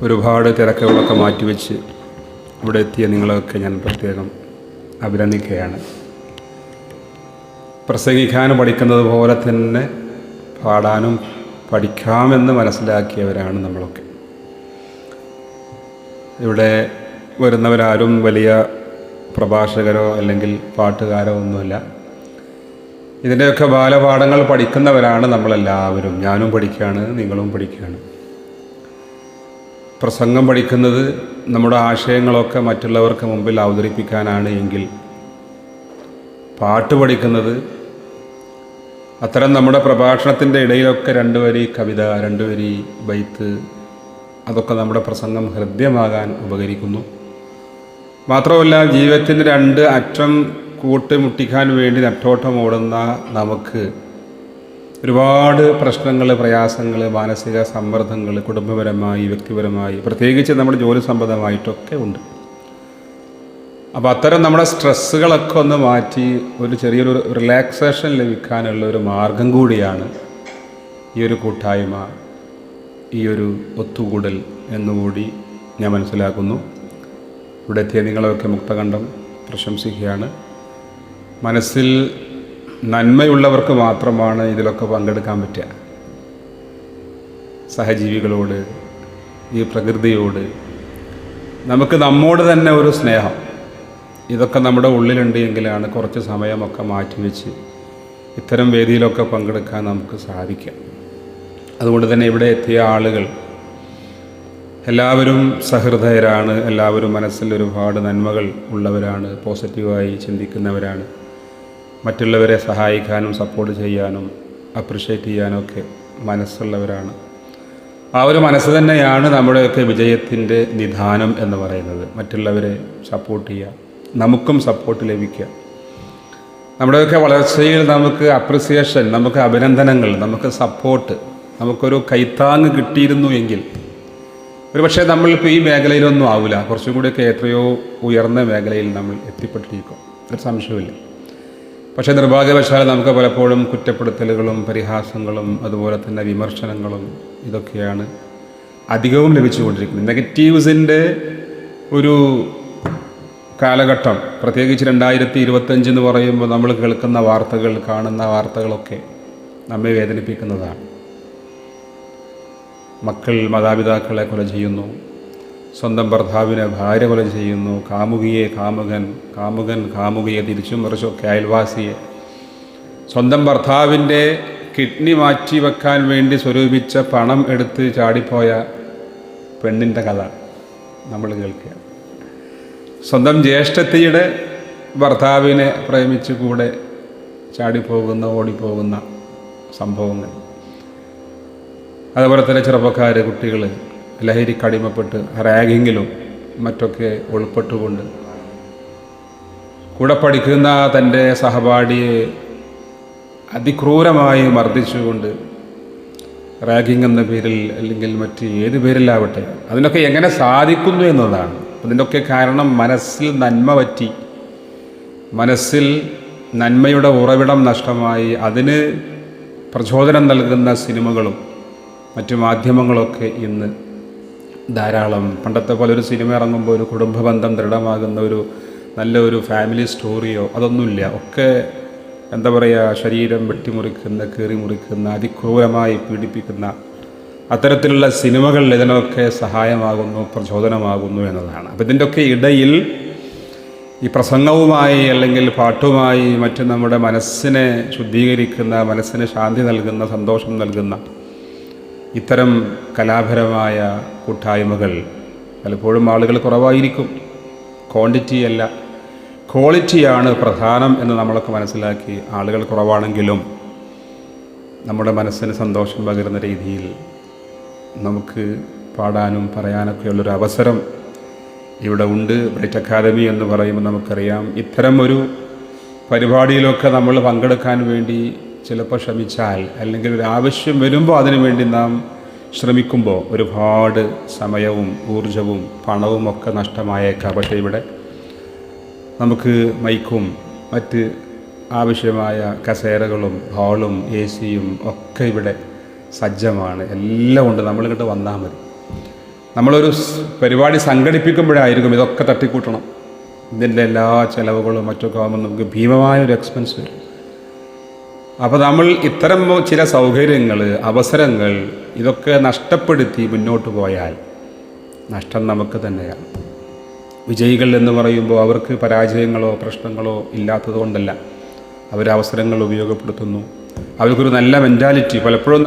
ഒരുപാട് തിരക്കുകളൊക്കെ മാറ്റിവെച്ച് ഇവിടെ എത്തിയ നിങ്ങളൊക്കെ ഞാൻ പ്രത്യേകം അഭിനന്ദിക്കുകയാണ്. പ്രസംഗിക്കാൻ പഠിക്കുന്നത് പോലെ തന്നെ പാടാനും പഠിക്കാമെന്ന് മനസ്സിലാക്കിയവരാണ് നമ്മളൊക്കെ. ഇവിടെ വരുന്നവരാരും വലിയ പ്രഭാഷകരോ അല്ലെങ്കിൽ പാട്ടുകാരോ ഒന്നുമില്ല. ഇതിന്റെയൊക്കെ ബാലപാഠങ്ങൾ പഠിക്കുന്നവരാണ് നമ്മളെല്ലാവരും. ഞാനും പഠിക്കുകയാണ് നിങ്ങളും പഠിക്കുകയാണ്. പ്രസംഗം പഠിക്കുന്നത് നമ്മുടെ ആശയങ്ങളൊക്കെ മറ്റുള്ളവർക്ക് മുമ്പിൽ അവതരിപ്പിക്കാനാണ് എങ്കിൽ പാട്ട് പഠിക്കുന്നത് അത്തരം നമ്മുടെ പ്രഭാഷണത്തിന്റെ ഇടയിലൊക്കെ രണ്ട് വരി കവിത രണ്ട് വരി ബൈത്ത് അതൊക്കെ നമ്മുടെ പ്രസംഗം ഹൃദ്യമാകാൻ ഉപകരിക്കുന്നു. മാത്രമല്ല ജീവിതത്തിന്റെ രണ്ട് അറ്റം കൂട്ടിമുട്ടിക്കാൻ വേണ്ടി നെട്ടോട്ടം ഓടുന്ന നമുക്ക് ഒരുപാട് പ്രശ്നങ്ങൾ പ്രയാസങ്ങൾ മാനസിക സമ്മർദ്ദങ്ങൾ കുടുംബപരമായി വ്യക്തിപരമായി പ്രത്യേകിച്ച് നമ്മുടെ ജോലി സംബന്ധമായിട്ടൊക്കെ ഉണ്ട്. അപ്പോൾ അത്തരം നമ്മുടെ സ്ട്രെസ്സുകളൊക്കെ ഒന്ന് മാറ്റി ഒരു ചെറിയൊരു റിലാക്സേഷൻ ലഭിക്കാനുള്ള ഒരു മാർഗം കൂടിയാണ് ഈ ഒരു കൂട്ടായ്മ ഈ ഒരു ഒത്തുകൂടൽ എന്നുകൂടി ഞാൻ മനസ്സിലാക്കുന്നു. ഇവിടെ എത്തിയ നിങ്ങളെയൊക്കെ മുക്തകണ്ഠം പ്രശംസിക്കുകയാണ്. മനസ്സിൽ നന്മയുള്ളവർക്ക് മാത്രമാണ് ഇതിലൊക്കെ പങ്കെടുക്കാൻ പറ്റുക. സഹജീവികളോട് ഈ പ്രകൃതിയോട് നമുക്ക് നമ്മോട് തന്നെ ഒരു സ്നേഹം. ഇതൊക്കെ നമ്മുടെ ഉള്ളിലുണ്ട് എങ്കിലാണ് കുറച്ച് സമയമൊക്കെ മാറ്റിവെച്ച് ഇത്തരം വേദിയിലൊക്കെ പങ്കെടുക്കാൻ നമുക്ക് സാധിക്കാം അതുകൊണ്ട് തന്നെ ഇവിടെ എത്തിയ ആളുകൾ എല്ലാവരും സഹൃദയരാണ് എല്ലാവരും മനസ്സിൽ ഒരുപാട് നന്മകൾ ഉള്ളവരാണ് പോസിറ്റീവായി ചിന്തിക്കുന്നവരാണ്. മറ്റുള്ളവരെ സഹായിക്കാനും സപ്പോർട്ട് ചെയ്യാനും അപ്രിഷ്യേറ്റ് ചെയ്യാനും ഒക്കെ മനസ്സുള്ളവരാണ്. ആ ഒരു മനസ്സ് തന്നെയാണ് നമ്മുടെയൊക്കെ വിജയത്തിന്റെ നിധാനം എന്ന് പറയുന്നത്. മറ്റുള്ളവരെ സപ്പോർട്ട് ചെയ്യുക നമുക്കും സപ്പോർട്ട് ലഭിക്കുക. നമ്മുടെയൊക്കെ വളർച്ചയിൽ നമുക്ക് അപ്രിസിയേഷൻ നമുക്ക് അഭിനന്ദനങ്ങൾ നമുക്ക് സപ്പോർട്ട് നമുക്കൊരു കൈത്താങ് കിട്ടിയിരുന്നു എങ്കിൽ ഒരു പക്ഷേ നമ്മളിപ്പോൾ ഈ മേഖലയിലൊന്നും ആവില്ല. കുറച്ചും കൂടിയൊക്കെ എത്രയോ ഉയർന്ന മേഖലയിൽ നമ്മൾ എത്തിപ്പെട്ടിരിക്കും. ഒരു സംശയമില്ല പക്ഷേ നിർഭാഗ്യവശാൽ നമുക്ക് പലപ്പോഴും കുറ്റപ്പെടുത്തലുകളും പരിഹാസങ്ങളും അതുപോലെ തന്നെ വിമർശനങ്ങളും ഇതൊക്കെയാണ് അധികവും ലഭിച്ചുകൊണ്ടിരിക്കുന്നത്. നെഗറ്റീവ്സിന്റെ ഒരു കാലഘട്ടം പ്രത്യേകിച്ച് രണ്ടായിരത്തി ഇരുപത്തഞ്ച് എന്ന് പറയുമ്പോൾ നമ്മൾ കേൾക്കുന്ന വാർത്തകൾ കാണുന്ന വാർത്തകളൊക്കെ നമ്മെ വേദനിപ്പിക്കുന്നതാണ്. മക്കൾ മാതാപിതാക്കളെ കൊല ചെയ്യുന്നു സ്വന്തം ഭർത്താവിനെ ഭാര്യ കൊല ചെയ്യുന്നു. കാമുകിയെ കാമുകൻ കാമുകൻ കാമുകിയെ തിരിച്ചും മറിച്ചൊക്കെ അയൽവാസിയെ. സ്വന്തം ഭർത്താവിന്റെ കിഡ്നി മാറ്റി വെക്കാൻ വേണ്ടി സ്വരൂപിച്ച പണം എടുത്ത് ചാടിപ്പോയ പെണ്ണിന്റെ കഥ നമ്മൾ കേൾക്കുക സ്വന്തം ജ്യേഷ്ഠത്തിയുടെ ഭർത്താവിനെ പ്രേമിച്ച് കൂടെ ചാടിപ്പോകുന്ന ഓടിപ്പോകുന്ന സംഭവങ്ങൾ. അതുപോലെ തന്നെ ചെറുപ്പക്കാർ കുട്ടികൾ ലഹരിക്ക് അടിമപ്പെട്ട് റാഗിങ്ങിലും മറ്റൊക്കെ ഉൾപ്പെട്ടുകൊണ്ട് കൂടെ പഠിക്കുന്ന തന്റെ സഹപാഠിയെ അതിക്രൂരമായി മർദ്ദിച്ചുകൊണ്ട് റാഗിങ് എന്ന പേരിൽ അല്ലെങ്കിൽ മറ്റ് ഏത് പേരിലാവട്ടെ അതിനൊക്കെ എങ്ങനെ സാധിക്കുന്നു എന്നതാണ്. അതിന്റെയൊക്കെ കാരണം മനസ്സിൽ നന്മ പറ്റി. മനസ്സിൽ നന്മയുടെ ഉറവിടം നഷ്ടമായി. അതിന് പ്രചോദനം നൽകുന്ന സിനിമകളും മറ്റു മാധ്യമങ്ങളൊക്കെ ഇന്ന് ധാരാളം. പണ്ടത്തെ പോലെ ഒരു സിനിമ ഇറങ്ങുമ്പോൾ ഒരു കുടുംബ ബന്ധം ദൃഢമാകുന്ന ഒരു നല്ല ഒരു ഫാമിലി സ്റ്റോറിയോ അതൊന്നുമില്ല. ഒക്കെ എന്താ പറയുക ശരീരം വെട്ടിമുറിക്കുന്ന കീറി മുറിക്കുന്ന അതിക്രൂരമായി പീഡിപ്പിക്കുന്ന അത്തരത്തിലുള്ള സിനിമകൾ ഇതിനൊക്കെ സഹായമാകുന്നു പ്രചോദനമാകുന്നു എന്നതാണ്. അപ്പം ഇതിന്റെയൊക്കെ ഇടയിൽ ഈ പ്രസംഗവുമായി അല്ലെങ്കിൽ പാട്ടുമായി മറ്റ് നമ്മുടെ മനസ്സിനെ ശുദ്ധീകരിക്കുന്ന മനസ്സിന് ശാന്തി നൽകുന്ന സന്തോഷം നൽകുന്ന ഇത്തരം കലാപരമായ കൂട്ടായ്മകൾ പലപ്പോഴും ആളുകൾ കുറവായിരിക്കും. ക്വാണ്ടിറ്റി അല്ല. ക്വാളിറ്റിയാണ് പ്രധാനം എന്ന് നമ്മളൊക്കെ മനസ്സിലാക്കി ആളുകൾ കുറവാണെങ്കിലും നമ്മുടെ മനസ്സിന് സന്തോഷം പകരുന്ന രീതിയിൽ നമുക്ക് പാടാനും പറയാനൊക്കെ ഉള്ളൊരു അവസരം ഇവിടെ ഉണ്ട്. ബ്രിറ്റ് അക്കാദമി എന്ന് പറയുമ്പോൾ നമുക്കറിയാം. ഇത്തരം ഒരു പരിപാടിയിലൊക്കെ നമ്മൾ പങ്കെടുക്കാൻ വേണ്ടി ചിലപ്പോൾ ശ്രമിച്ചാൽ അല്ലെങ്കിൽ ഒരു ആവശ്യം വരുമ്പോൾ അതിനു വേണ്ടി നാം ശ്രമിക്കുമ്പോൾ ഒരുപാട് സമയവും ഊർജവും പണവും ഒക്കെ നഷ്ടമായേക്കാം. പക്ഷേ ഇവിടെ നമുക്ക് മൈക്കും മറ്റ് ആവശ്യമായ കസേരകളും ഹാളും എ സിയും ഒക്കെ ഇവിടെ സജ്ജമാണ്. എല്ലാം ഉണ്ട്. നമ്മളിങ്ങോട്ട് വന്നാൽ മതി. നമ്മളൊരു പരിപാടി സംഘടിപ്പിക്കുമ്പോഴായിരിക്കും ഇതൊക്കെ തട്ടിക്കൂട്ടണം. ഇതിന്റെ എല്ലാ ചിലവുകളും മറ്റൊക്കെ ആകുമ്പോൾ നമുക്ക് ഭീമമായ ഒരു എക്സ്പെൻസ് വരും. അപ്പോൾ നമ്മൾ ഇത്തരം ചില സൗകര്യങ്ങൾ അവസരങ്ങൾ ഇതൊക്കെ നഷ്ടപ്പെടുത്തി മുന്നോട്ട് പോയാൽ നഷ്ടം നമുക്ക് തന്നെയാണ്. വിജയികൾ എന്ന് പറയുമ്പോൾ അവർക്ക് പരാജയങ്ങളോ പ്രശ്നങ്ങളോ ഇല്ലാത്തത് കൊണ്ടല്ല അവരവസരങ്ങൾ ഉപയോഗപ്പെടുത്തുന്നു. അവർക്കൊരു നല്ല മെന്റാലിറ്റി പലപ്പോഴും